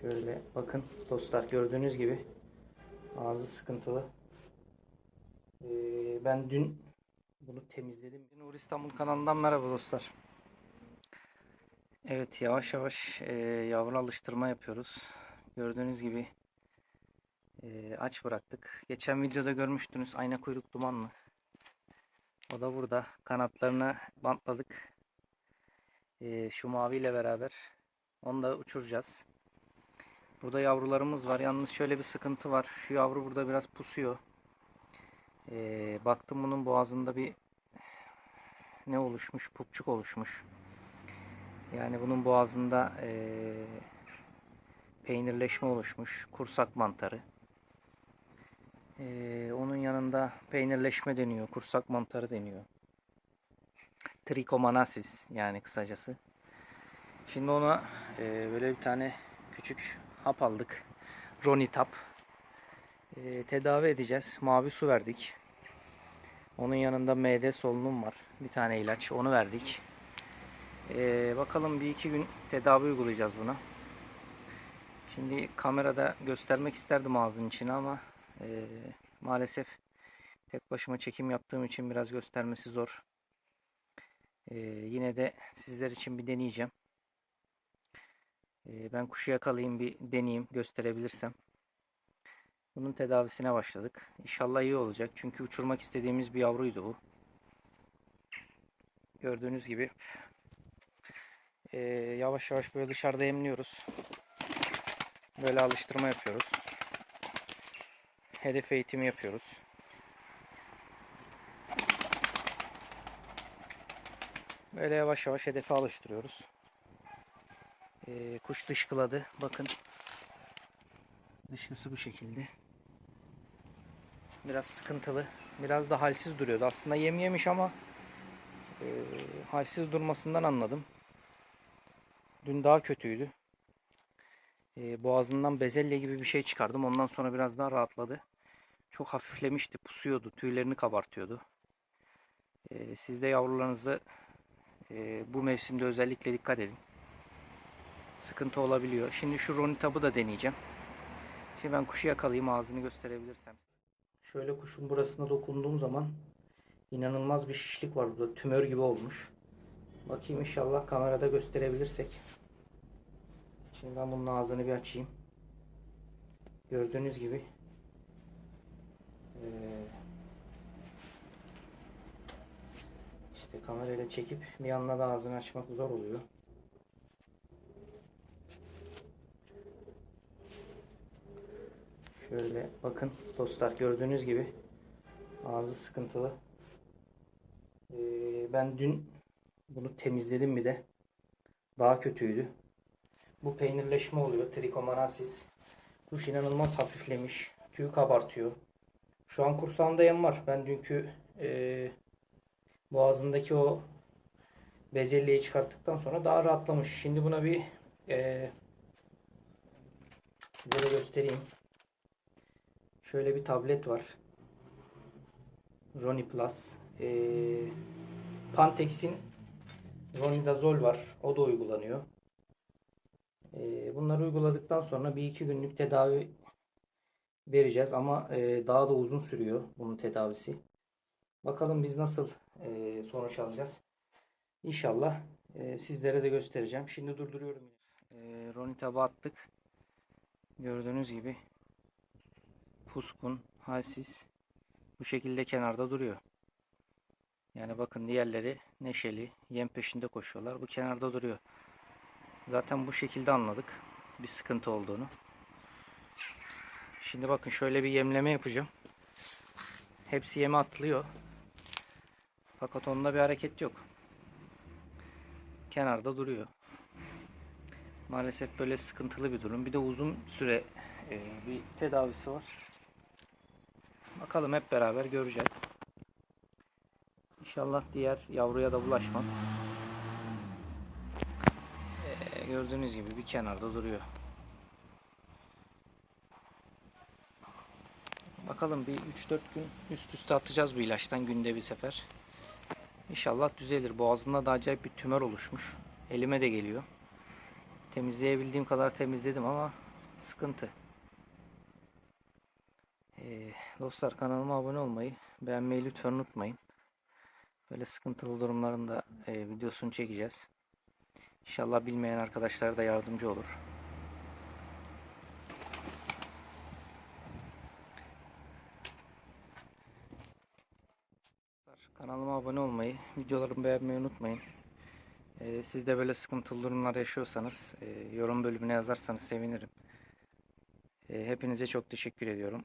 Şöyle bakın dostlar gördüğünüz gibi ağzı sıkıntılı. Ee, ben dün bunu temizledim. Nur İstanbul kanalından merhaba dostlar. Evet yavaş yavaş e, yavru alıştırma yapıyoruz. Gördüğünüz gibi e, aç bıraktık. Geçen videoda görmüştünüz ayna kuyruk dumanlı. O da burada. Kanatlarını bantladık. E, şu maviyle beraber. Onu da uçuracağız. Burada yavrularımız var. Yalnız şöyle bir sıkıntı var. Şu yavru burada biraz pusuyor. E, baktım bunun boğazında bir ne oluşmuş? Pupçuk oluşmuş. Yani bunun boğazında e, peynirleşme oluşmuş. Kursak mantarı. E, onun yanında peynirleşme deniyor. Kursak mantarı deniyor. Trichomanasis yani kısacası. Şimdi ona e, böyle bir tane küçük hap aldık. Ronitap. E, tedavi edeceğiz. Mavi su verdik. Onun yanında MD solunum var. Bir tane ilaç. Onu verdik. E, bakalım bir iki gün tedavi uygulayacağız buna. Şimdi kamerada göstermek isterdim ağzının içini ama e, maalesef tek başıma çekim yaptığım için biraz göstermesi zor. E, yine de sizler için bir deneyeceğim. E, ben kuşu yakalayayım bir deneyeyim gösterebilirsem. Bunun tedavisine başladık. İnşallah iyi olacak. Çünkü uçurmak istediğimiz bir yavruydu bu. Gördüğünüz gibi e, yavaş yavaş böyle dışarıda emliyoruz. Böyle alıştırma yapıyoruz. Hedef eğitimi yapıyoruz. Böyle yavaş yavaş hedefe alıştırıyoruz. Ee, kuş dışkıladı. Bakın. Dışkısı bu şekilde. Biraz sıkıntılı. Biraz da halsiz duruyordu. Aslında yem yemiş ama e, halsiz durmasından anladım. Dün daha kötüydü. E, boğazından bezelye gibi bir şey çıkardım. Ondan sonra biraz daha rahatladı. Çok hafiflemişti. Pusuyordu. Tüylerini kabartıyordu. E, siz de yavrularınızı e, bu mevsimde özellikle dikkat edin. Sıkıntı olabiliyor. Şimdi şu ronitabı da deneyeceğim. Şimdi ben kuşu yakalayayım ağzını gösterebilirsem. Şöyle kuşun burasına dokunduğum zaman inanılmaz bir şişlik var burada. Tümör gibi olmuş. Bakayım inşallah kamerada gösterebilirsek. Şimdi ben bunun ağzını bir açayım. Gördüğünüz gibi işte kamerayla çekip bir anda da ağzını açmak zor oluyor. Şöyle bakın dostlar gördüğünüz gibi ağzı sıkıntılı. Ee, ben dün bunu temizledim bir de. Daha kötüydü. Bu peynirleşme oluyor. Trichomanasis. Kuş inanılmaz hafiflemiş. Tüy kabartıyor. Şu an kursağımda yem var. Ben dünkü e, boğazındaki o bezelyeyi çıkarttıktan sonra daha rahatlamış. Şimdi buna bir e, size de göstereyim. Şöyle bir tablet var. Roni Plus. Ee, Pantex'in Ronidazol var. O da uygulanıyor. Ee, bunları uyguladıktan sonra bir iki günlük tedavi vereceğiz ama e, daha da uzun sürüyor bunun tedavisi. Bakalım biz nasıl e, sonuç alacağız. İnşallah e, sizlere de göstereceğim. Şimdi durduruyorum. E, Ronitab'ı attık. Gördüğünüz gibi puskun, halsiz bu şekilde kenarda duruyor. Yani bakın diğerleri neşeli, yem peşinde koşuyorlar. Bu kenarda duruyor. Zaten bu şekilde anladık bir sıkıntı olduğunu. Şimdi bakın şöyle bir yemleme yapacağım. Hepsi yeme atılıyor. Fakat onda bir hareket yok. Kenarda duruyor. Maalesef böyle sıkıntılı bir durum. Bir de uzun süre e, bir tedavisi var. Bakalım hep beraber göreceğiz. İnşallah diğer yavruya da bulaşmaz. Ee, gördüğünüz gibi bir kenarda duruyor. Bakalım bir 3-4 gün üst üste atacağız bu ilaçtan günde bir sefer. İnşallah düzelir. Boğazında da acayip bir tümör oluşmuş. Elime de geliyor. Temizleyebildiğim kadar temizledim ama sıkıntı. Ee, dostlar kanalıma abone olmayı, beğenmeyi lütfen unutmayın. Böyle sıkıntılı durumların da e, videosunu çekeceğiz. İnşallah bilmeyen arkadaşlara da yardımcı olur. Kanalıma abone olmayı, videolarımı beğenmeyi unutmayın. Ee, siz de böyle sıkıntılı durumlar yaşıyorsanız e, yorum bölümüne yazarsanız sevinirim. E, hepinize çok teşekkür ediyorum.